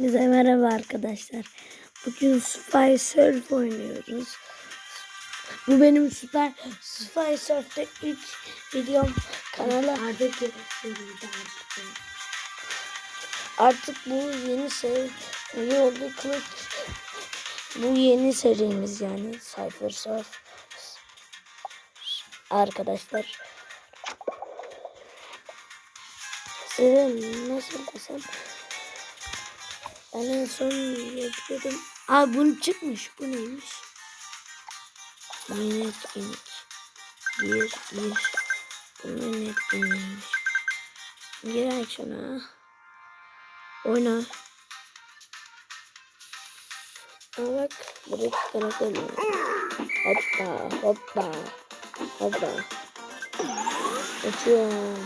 Bize merhaba arkadaşlar. Bugün Spy Surf oynuyoruz. Bu benim Super Spy Surf'te ilk videom kanala. Artık. Artık bu yeni seri oldu. Kılıç. Bu yeni serimiz yani Cypher Surf. Arkadaşlar. Size nasıl desem ben en son yapıyordum. Aa bunu çıkmış. Bu neymiş? Yeni etkinlik. Bir, bir. Bunun etkinliğiymiş. Gir şuna. Oyna. Aa bak. Buraya çıkarak oynuyor. Hoppa hoppa. Hoppa. Uçuyor.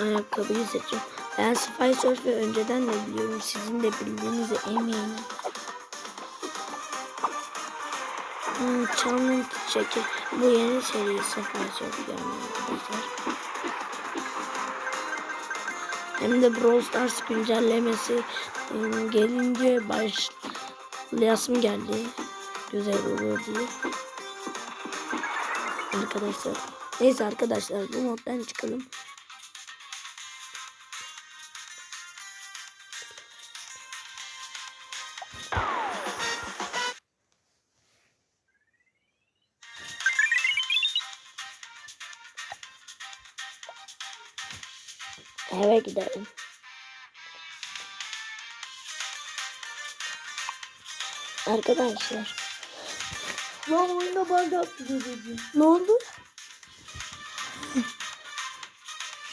Ayakkabıyı seçiyorum. Ben Spy Surf'ü önceden de biliyorum. Sizin de bildiğinize eminim. Hmm, Challenge çeki. Bu yeni seri Spy Surf yani arkadaşlar. Hem de Brawl Stars güncellemesi hmm, gelince başlayasım geldi. Güzel olur diye. Arkadaşlar. Neyse arkadaşlar bu moddan çıkalım. Eve gidelim. Arkadaşlar. Lan oyunda attı dedi. Ne oldu?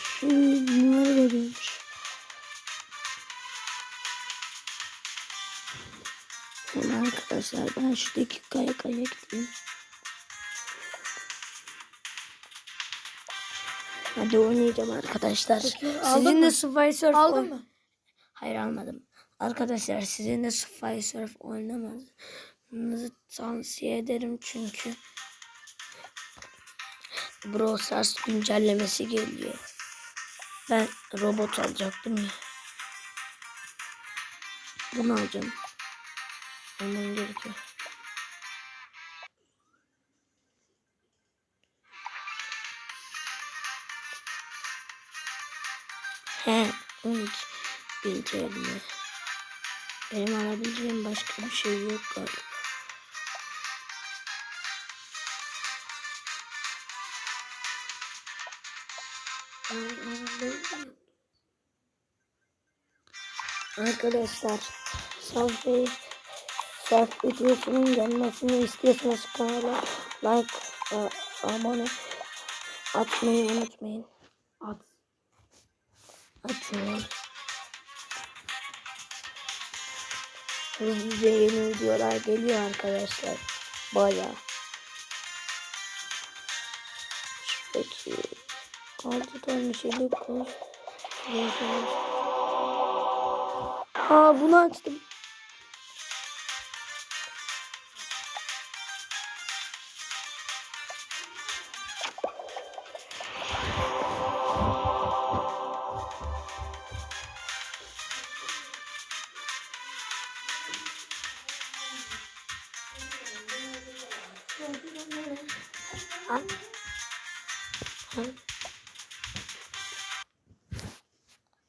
Şu bunları veriyormuş. Hemen arkadaşlar ben şu dakikaya kaya gideyim. Hadi oynayacağım arkadaşlar. Peki, Sizinle mı? Spy Surf Aldın mı? Hayır almadım. Arkadaşlar sizinle Spy Surf oynamanızı tavsiye ederim çünkü Brawl Stars güncellemesi geliyor. Ben robot alacaktım ya. Bunu alacağım. Almam gerekiyor. He, 13 bin TL. Benim alabileceğim başka bir şey yok galiba. Arkadaşlar selfie self videosunun gelmesini istiyorsanız kanala like e, abone atmayı unutmayın. Atın. Hızlıca yeni videolar geliyor arkadaşlar. Baya. Şuradaki altı tane şeylik koy. Aa bunu açtım. Al. Al.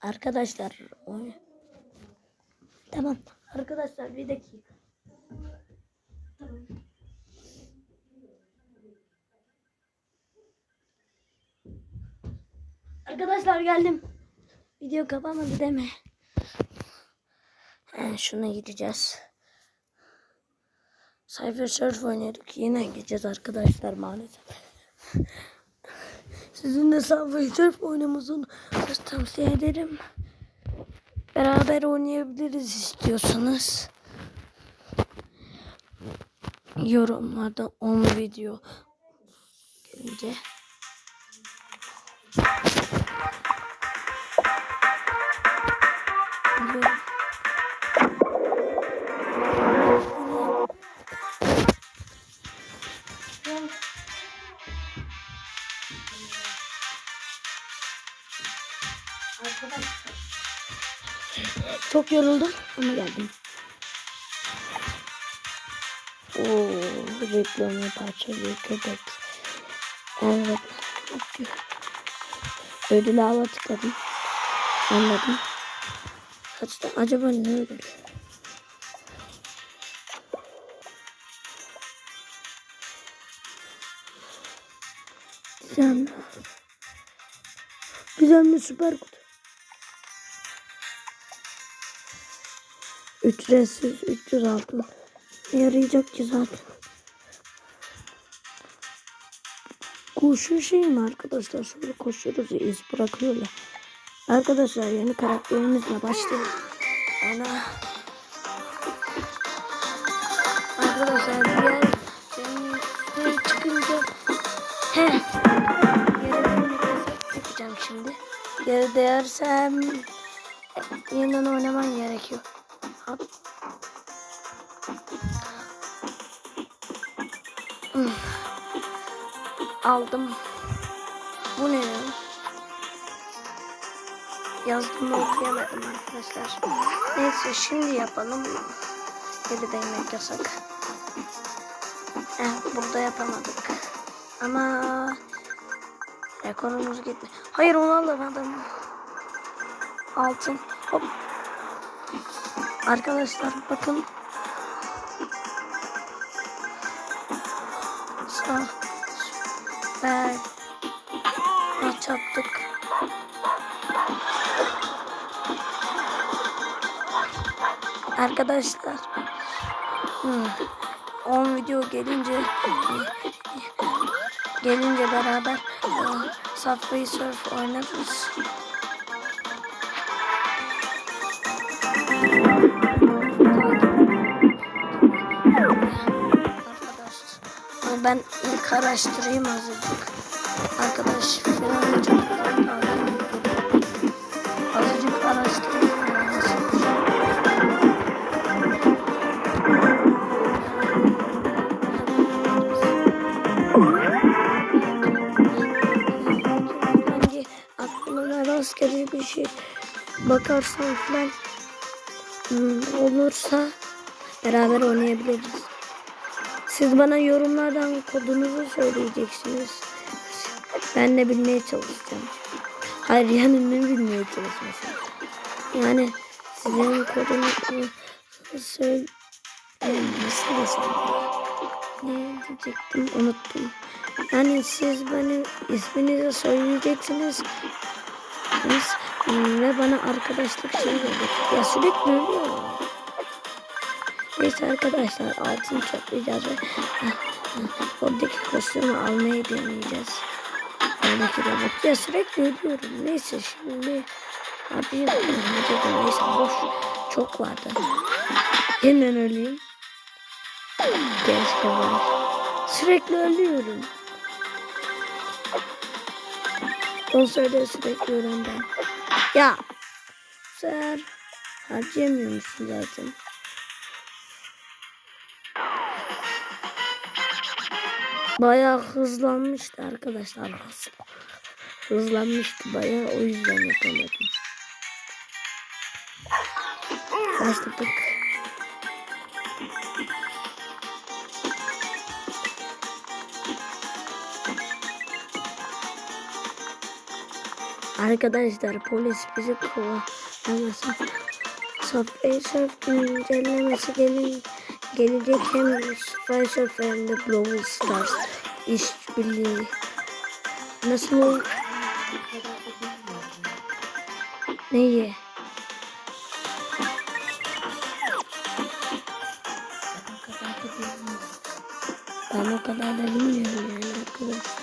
Arkadaşlar Tamam. Arkadaşlar bir dakika. Tamam. Arkadaşlar geldim. Video kapamadı deme. He, şuna gideceğiz. Cypher Surf oynuyorduk. Yine gideceğiz arkadaşlar maalesef. Sizin de Cypher Surf oynamasını tavsiye ederim. Beraber oynayabiliriz istiyorsanız. Yorumlarda 10 video gelince. Çok yoruldum ama geldim. Oo, reklamı parçalıyor köpek. Evet. Ödül hava tıkladım. Anladım. Kaçta acaba ne ödül? Güzel. Güzel mi süper kutu? Ücretsiz 300 altın. Yarayacak ki zaten. Koşu şey mi arkadaşlar? Şöyle koşuyoruz iz bırakıyorlar. Arkadaşlar yeni karakterimizle başlayalım. Ana. Arkadaşlar diğer şey çıkınca he yere yapacağım şimdi. Yere değersem yeniden oynaman gerekiyor. Aldım. Bu ne ya? Yazdığımı okuyamadım arkadaşlar. Neyse şimdi yapalım. Geri değmek yasak. Eh, burada yapamadık. Ama rekorumuz gitti. Hayır onu alamadım. Altın. Hop. Arkadaşlar bakın. Sağ. Ver. Maç attık. Arkadaşlar. Hmm. 10 video gelince gelince beraber e, Subway Surf oynarız. Ben ilk araştırayım azıcık. Arkadaş falan çok azıcık araştırayım. Bence aklıma rastgele bir şey bakarsam falan hmm, olursa beraber oynayabiliriz. Siz bana yorumlardan kodunuzu söyleyeceksiniz. Ben de bilmeye çalışacağım. Hayır yani ne bilmeye çalışmasın. Yani sizin kodunuzu söyle... Yani nasıl desem ya? Ne diyecektim unuttum. Yani siz benim isminizi söyleyeceksiniz. Ve bana arkadaşlık şey verecek. Ya sürekli ölüyorum. Neyse arkadaşlar altın toplayacağız ve oradaki kostümü almayı deneyeceğiz. Oradaki robot. Ya sürekli ölüyorum. Neyse şimdi harcayalım. Harcayalım. Neyse boş. Çok vardı. Hemen öleyim. Keşke var. Sürekli ölüyorum. Konserde sürekli ölen ben. Ya. Ser. Harcayamıyor musun zaten? Bayağı hızlanmıştı arkadaşlar. Hız- Hızlanmıştı bayağı o yüzden yapamadım. Başladık. Arkadaşlar polis bizi kovalamasın. Subway Surf güncellemesi gelin, gelecek hem Subway Surf hem de Brawl Stars işbirliği. Nasıl ol? Neyi? Ben o kadar da bilmiyorum yani arkadaşlar.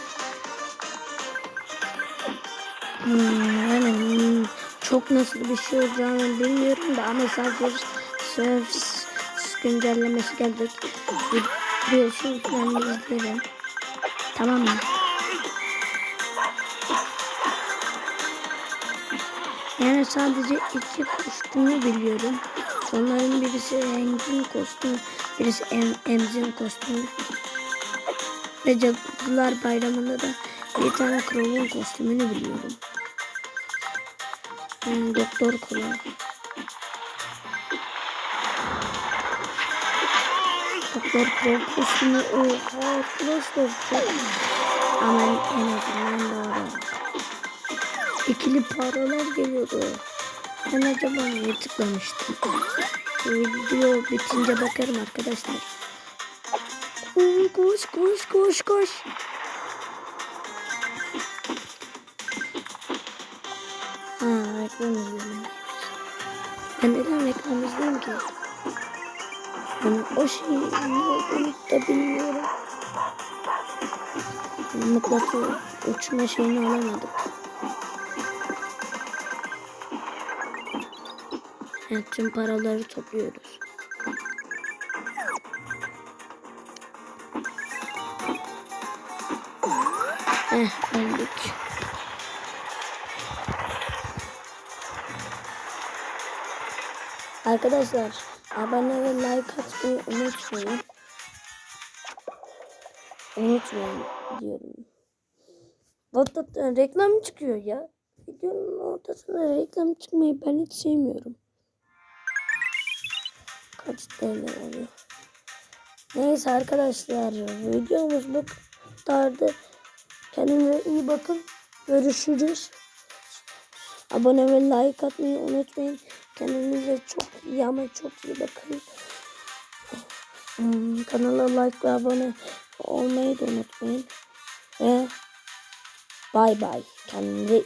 Hmm, yani hmm, çok nasıl bir şey olacağını bilmiyorum da ama sadece Surf güncellemesi gelecek. Biliyorsun ben de izlerim. Tamam mı? Yani sadece iki kostümü biliyorum. Onların birisi Hank'in kostümü, birisi em Emz'in kostümü. Ve Cadılar Bayramı'nda da bir tane Crow'un kostümünü biliyorum. Hmm, doktor kola. Kola kostümü oha arkadaşlar çok. Ama en azından doğru. İkili paralar geliyordu. Ben acaba niye tıklamıştım? Video bitince bakarım arkadaşlar. Koş koş koş koş. Ha reklam izliyorum. Ben neden reklam izliyorum ki? Yani o şeyi da bilmiyorum. Mıknatı uçma şeyini alamadık. Evet, tüm paraları topluyoruz. Eh, öldük. Arkadaşlar abone ve like atmayı unutmayın. Unutmayın diyorum. WhatsApp'tan reklam çıkıyor ya. Videonun ortasında reklam çıkmayı ben hiç sevmiyorum. Kaç TL oluyor? Neyse arkadaşlar videomuz bu kadardı. Kendinize iyi bakın. Görüşürüz. Abone ve like atmayı unutmayın. Kendinize çok iyi ama çok iyi bakın. Hmm, Kanala like ve abone olmayı da unutmayın. Ve bay bay. Kendinize